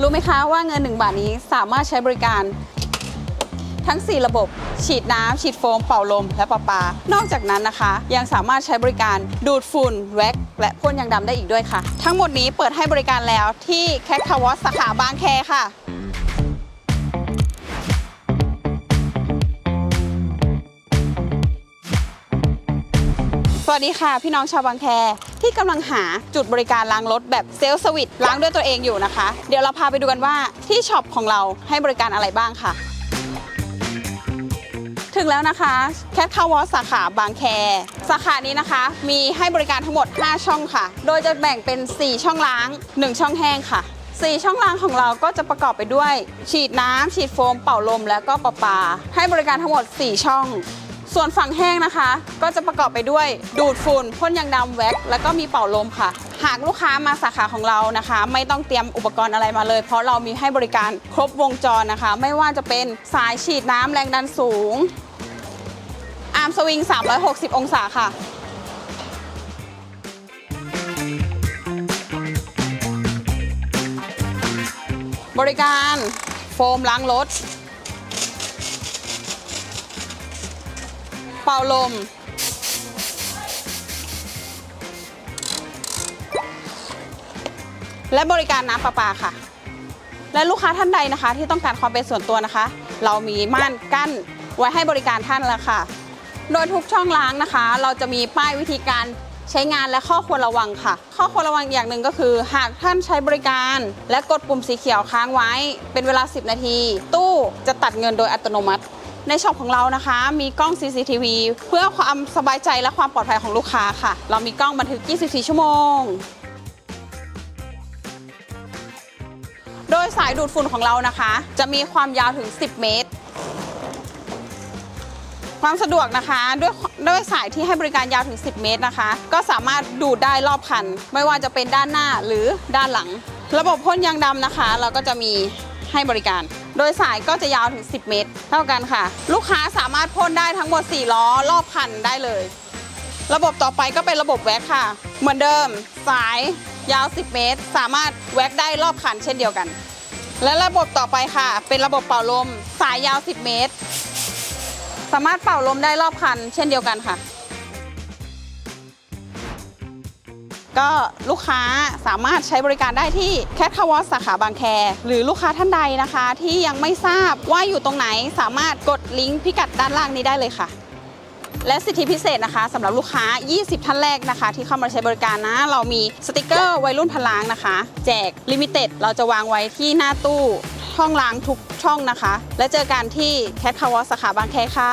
รู้ไหมคะว่าเงิน 1 บาทนี้สามารถใช้บริการ ทั้ง 4 ระบบ ฉีดน้ำฉีดโฟม เป่าลม และประปา นอกจากนั้นนะคะ ยังสามารถใช้บริการดูดฝุ่นแว็ก และพ่นยางดำได้อีกด้วยค่ะ ทั้งหมดนี้เปิดให้บริการแล้วที่แคคทาวอสสาขาบางแคค่ะ สวัสดีค่ะ พี่น้องชาวบางแคที่กำลังหาจุดบริการล้างรถแบบเซลล์สวิตล้างด้วยตัวเองอยู่นะคะ เดี๋ยวเราพาไปดูกันว่าที่ช็อปของเราให้บริการอะไรบ้างค่ะ ถึงแล้วนะคะแคทคาวอสสาขาบางแค สาขานี้นะคะ มีให้บริการทั้งหมด 5 ช่องค่ะ โดยจะแบ่งเป็น 4 ช่องล้าง 1 ช่องแห้งค่ะ4ช่องล้างของเราก็จะประกอบไปด้วย ฉีดน้ำฉีดโฟม เป่าลม แล้วก็ประปา ให้บริการทั้งหมด 4 ช่อง ส่วนฝั่งแห้งนะคะ ก็จะประกอบไปด้วยดูดฝุ่นพ่นยางดำแว็กซ์แล้วก็มีเป่าลมค่ะ หากลูกค้ามาสาขาของเรานะคะ ไม่ต้องเตรียมอุปกรณ์อะไรมาเลย เพราะเรามีให้บริการครบวงจรนะคะ ไม่ว่าจะเป็นสายฉีดน้ำแรงดันสูง อาร์มสวิง 360 องศาค่ะบริการโฟมล้างรถ เป่าลม และบริการน้ำประปาค่ะ และลูกค้าท่านใดนะคะ ที่ต้องการความเป็นส่วนตัวนะคะ เรามีม่านกั้นไว้ให้บริการท่านแล้วค่ะ โดยทุกช่องล้างนะคะ เราจะมีป้ายวิธีการใช้งานและข้อควรระวังค่ะ ข้อควรระวังอย่างหนึ่งก็คือ หากท่านใช้บริการ และกดปุ่มสีเขียวค้างไว้ เป็นเวลา 10 นาที ตู้จะตัดเงินโดยอัตโนมัติ ในช็อปของเรานะคะ มีกล้อง CCTV เพื่อความสบายใจและความปลอดภัยของลูกค้าค่ะ เรามีกล้องบันทึก 24 ชั่วโมง โดยสายดูดฝุ่นของเรานะคะ จะมีความยาวถึง 10 เมตร ความสะดวกนะคะด้วยด้วยสายที่ให้บริการยาวถึง 10 เมตรนะคะ ก็สามารถดูดได้รอบคัน ไม่ว่าจะเป็นด้านหน้าหรือด้านหลัง ระบบพ่นยางดำนะคะ เราก็จะมี ให้บริการ โดยสายก็จะยาวถึง 10 เมตร เท่ากันค่ะ ลูกค้าสามารถพ่นได้ทั้งหมด 4 ล้อรอบคันได้เลย ระบบต่อไปก็เป็นระบบแว็กค่ะ เหมือนเดิม สายยาว 10 เมตร สามารถแว็กได้รอบคันเช่นเดียวกัน และระบบต่อไปค่ะ เป็นระบบเป่าลม สายยาว 10 เมตร สามารถเป่าลมได้รอบคัน เช่นเดียวกันค่ะ ก็ลูกค้าสามารถใช้บริการได้ที่แคทคาวอสสาขาบางแค หรือลูกค้าท่านใดนะคะ ที่ยังไม่ทราบว่าอยู่ตรงไหนสามารถกดลิงก์พิกัดด้านล่างนี้ได้เลยค่ะ และสิทธิพิเศษนะคะสำหรับลูกค้า 20 ท่านแรกนะคะ ที่เข้ามาใช้บริการนะ เรามีสติกเกอร์วัยรุ่นพลางนะคะ แจกลิมิเต็ดเราจะวางไว้ที่หน้าตู้ช่องล้างทุกช่องนะคะ และเจอกันที่แคทคาวอสสาขาบางแคค่ะ